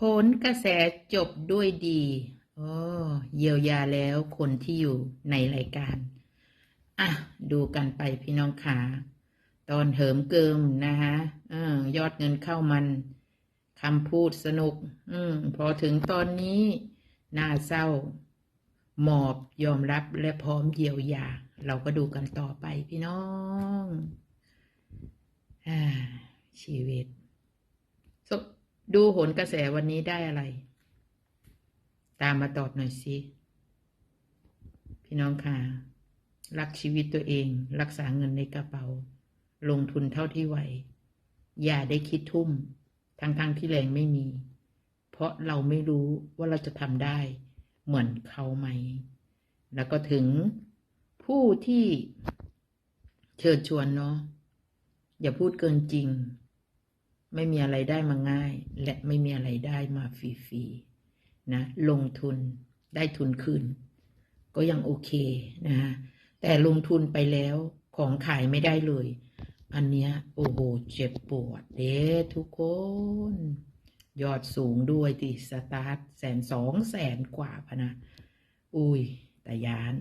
โหนกระแสจบด้วยดีโอ้เยียวยาแล้วคนที่อยู่ในรายการ อะ ดูกันไปพี่น้องขาตอนเหิมเกิมนะคะออยอดเงินเข้ามันคำพูดสนุก อืมพอถึงตอนนี้น่าเศร้า หมอบยอมรับและพร้อมเยียวยา เราก็ดูกันต่อไปพี่น้อง อ่า ชีวิต ดูโหนกระแสวันนี้ได้อะไร ตามมาตอบหน่อยสิพี่น้องค่ะ รักชีวิตตัวเอง รักษาเงินในกระเป๋า ลงทุนเท่าที่ไหว อย่าได้คิดทุ่ม ทั้งๆทที่แรงไม่มี เพราะเราไม่รู้ว่าเราจะทำได้ เหมือนเขาไหม แล้วก็ถึงผู้ที่เชิญชวนเนาะอย่าพูดเกินจริง ไม่มีอะไรได้มาง่าย และไม่มีอะไรได้มาฟรีๆนะลงทุนได้ทุนคืน ก็ยังโอเคนะฮะแต่ลงทุนไปแล้วของขายไม่ได้เลย อันเนี้ยโอ้โหเจ็บปวดเด้ทุกคน ยอดสูงด้วยติสตาร์ทแสนสองแสนกว่าพนะ อุ้ยแต่ยาน